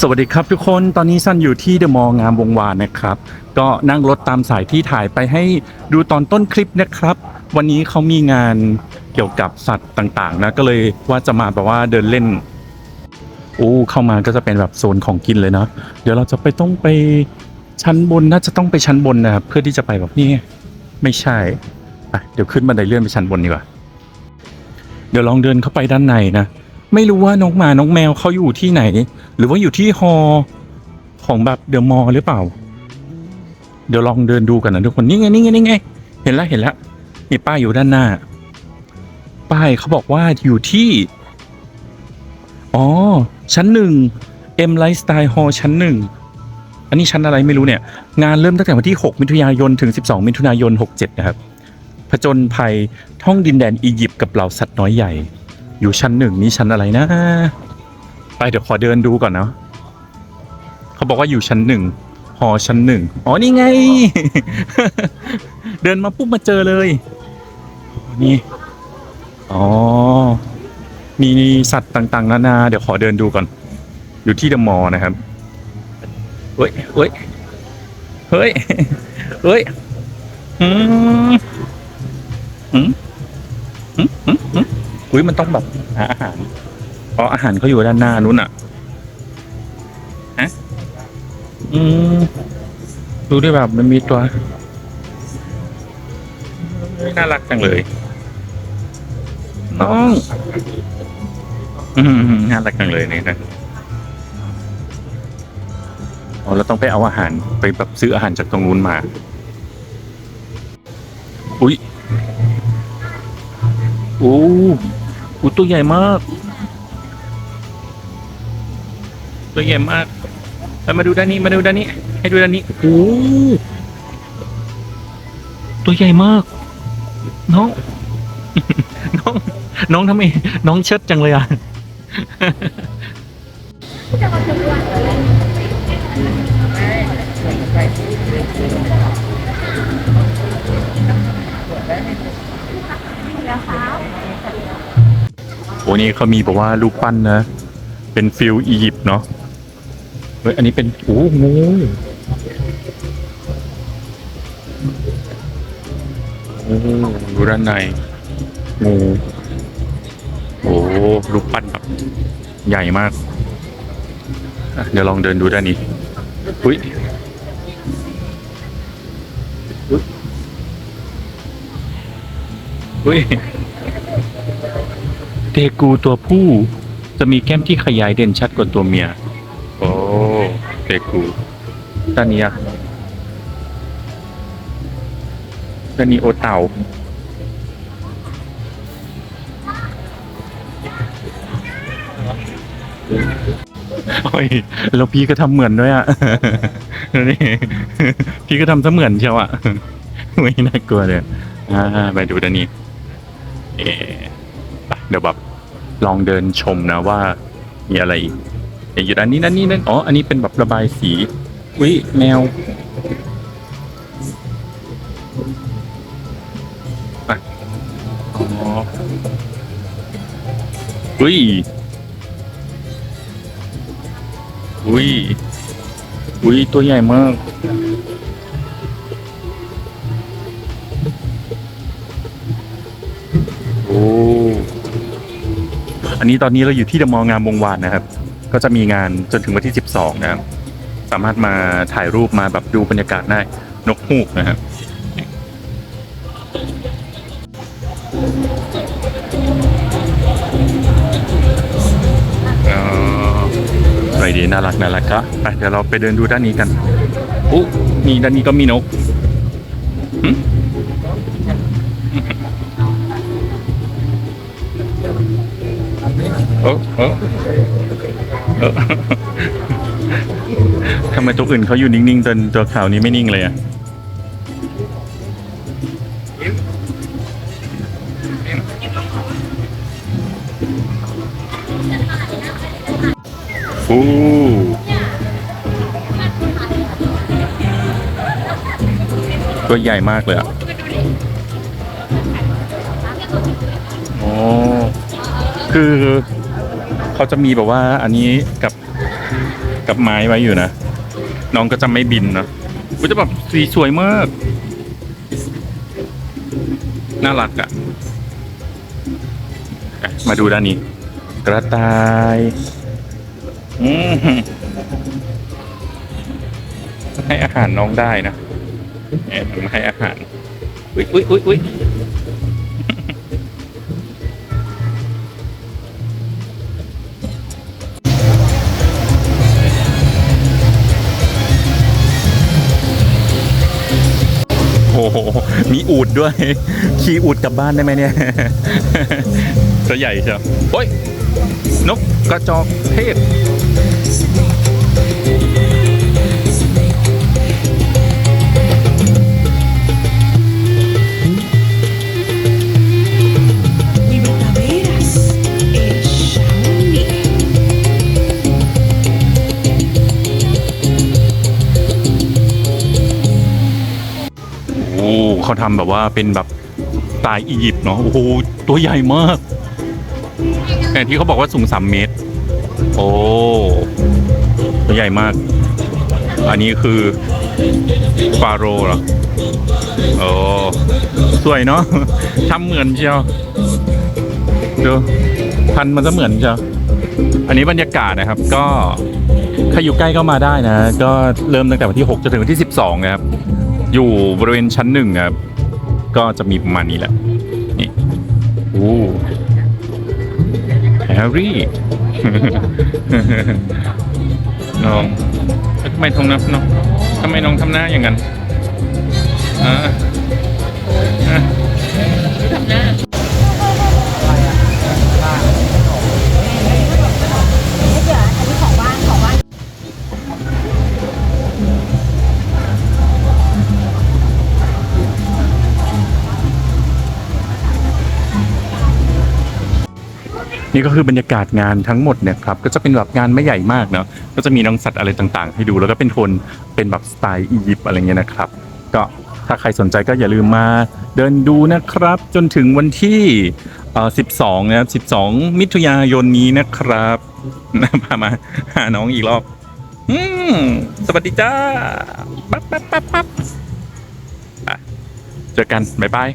สวัสดีครับทุกคนตอนนี้ซันอยู่ที่เดอะมอลล์งามวงวานนะครับ ก็นั่งรถตามสายที่ถ่ายไปให้ดูตอนต้นคลิปนะครับ วันนี้เขามีงานเกี่ยวกับสัตว์ต่างๆนะก็เลยว่าจะมาแบบว่าเดินเล่นโอ้เข้ามาก็จะเป็นแบบโซนของกินเลยเนาะเดี๋ยวเราจะไปต้องไปชั้นบนน่าจะต้องไปชั้นบนนะครับเพื่อที่จะไปแบบนี้ไม่ใช่อะเดี๋ยวขึ้นบันไดเลื่อนไปชั้นบนดีกว่าเดี๋ยวลองเดินเข้าไปด้านในนะ ไม่รู้ว่าน้องหมาน้องแมวเขาอยู่ที่ไหน หรือว่าอยู่ที่ฮอของแบบเดอะมอลล์หรือเปล่า เดี๋ยวลองเดินดูกันนะทุกคนนี่ไงนี่ไงนี่ไง เห็นแล้วเห็นแล้วมีป้ายอยู่ด้านหน้า ป้ายเขาบอกว่าอยู่ที่ อ๋อ ชั้นหนึ่ง M Lifestyle Hall ชั้นหนึ่งอันนี้ชั้นอะไรไม่รู้เนี่ย งานเริ่มตั้งแต่วันที่ 6 มิถุนายนถึง 12 มิถุนายน 67 นะครับ ผจญภัยท่องดินแดนอียิปต์กับเหล่าสัตว์น้อยใหญ่ อยู่ชั้นหนึ่งนี่ชั้นอะไรนะ ไปเดี๋ยวขอเดินดูก่อนเนาะเขาบอกว่าอยู่ชั้นหนึ่งหอชั้นหนึ่งอ๋อนี่ไง เดินมาปุ๊บมาเจอเลยนี่อ๋อมีสัตว์ต่าง ๆ นานา เดี๋ยวขอเดินดูก่อน อยู่ที่เดอะมอลล์นะครับเฮ้ยเฮ้ยเฮ้ยเฮ้ยอืมอืมอืมอืม อุ้ยมันต้องแบบหาอาหารเพราะอาหารเขาอยู่ด้านหน้านู้นอะฮะอืมดูด้วยแบบมันมีตัวน่ารักจังเลย น้อง อืมน่ารักจังเลยนี่นะอ๋อเราต้องไปเอาอาหารไปแบบซื้ออาหารจากตรงนู้นมา อุ้ยโอ้โหตัวใหญ่มาก ตัวใหญ่มากไปมาดูด้านนี้มาดูด้านนี้ ให้ดูด้านนี้โอ้โหตัวใหญ่มาก น้อง น้อง น้องทำไมน้องเชิดจังเลยอะ โอ้นี่เขามีบอกว่าลูกปั้นนะ เป็นฟิลอียิปต์เนาะเฮ้ยอันนี้เป็นโอ้งูโอ้ดูด้านในงูโอ้ลูกปั้นแบบใหญ่มาก เดี๋ยวลองเดินดูด้านนี้อุ้ยอุ้ย เตกูตัวผู้จะมีแก้มที่ขยายเด่นชัดกว่าตัวเมีย โอ้เตกูด้านนี้อะด้านนี้โอเต่า โอ้ย แล้วพี่ก็ทำเหมือนด้วยอะ นี่พี่ก็ทำเสมือนเชียวอะ ไม่น่ากลัวเลย อ่า ไปดูด้านนี้เอ๊ะไปเดี๋ยวแบบ ลองเดินชมนะว่ามีอะไรอีกเอ๊ะอยู่ด้านนี้นั่นนี่นั่นอ๋ออันนี้เป็นแบบระบายสีอุ้ยแมวอ๋ออุ้ย อุ้ย อุ้ย ตัวใหญ่มาก อันนี้ตอนนี้เราอยู่ที่เดมองามวงวานนะครับ ก็จะมีงานจนถึงวันที่ 12 นะครับ สามารถมาถ่ายรูปมาแบบดูบรรยากาศได้นกฮูกนะครับอ๋อสวยดีน่ารักน่ารักก็ไปเดี๋ยวเราไปเดินดูด้านนี้กัน อุ๊ มีด้านนี้ก็มีนก ออเออเออทำไมตัวอื่นเขาอยู่นิ่งๆจนตัวข่าวนี้ไม่นิ่งเลยอะอู้ตัวใหญ่มากเลยอะโอ้คือ เขาจะมีแบบว่าอันนี้กับกับไม้ไว้อยู่นะ น้องก็จะไม่บินนะกูจะแบบสีสวยมาก น่ารักอะ่ะ มาดูด้านนี้ กระต่ายให้อาหารน้องได้นะแอบมาให้อาหาร อุ๊ยอุ๊ยอุ๊ยอุ๊ย หมีอูดด้วย ขี่อูดกลับบ้านได้ไหมเนี่ย ตัวใหญ่เชียวโอ้ย นกกระจอกเทศ เขาทำแบบว่าเป็นแบบตล์อียิปต์เนาะโอ้โหตัวใหญ่มากแต่ที่เขาบอกว่าสูงสามเมตร โอ้ตัวใหญ่มาก อันนี้คือฟาโรห์เหรอโอ้สวยเนาะทำเหมือนเชียวดูพันมันจะเหมือนเชียวอันนี้บรรยากาศนะครับก็ใครอยู่ใกล้ก็มาได้นะ ก็เริ่มตั้งแต่วันที่ 6 จนถึงวันที่ 12 นะครับ อยู่บริเวณชั้นหนึ่งครับ ก็จะมีประมาณนี้แหละ นี่โอ้แฮร์รี่น้องทำไมทงนับน้องทำไมน้องทำหน้าอย่างนั้นอ่าอะนี่ นี่ก็คือบรรยากาศงานทั้งหมดเนี่ยครับก็จะเป็นแบบงานไม่ใหญ่มากเนาะก็จะมีน้องสัตว์อะไรต่างๆ ให้ดูแล้วก็เป็นโทนเป็นแบบสไตล์อียิปต์อะไรเงี้ยนะครับ ก็ถ้าใครสนใจก็อย่าลืมมาเดินดูนะครับ จนถึงวันที่เอ่อ12นะครับ12 มิถุนายนนี้นะครับนะพามาหาน้องอีกรอบอืมสวัสดีจ้าปั๊บปั๊บปั๊บปั๊บเจอกัน บ๊ายบาย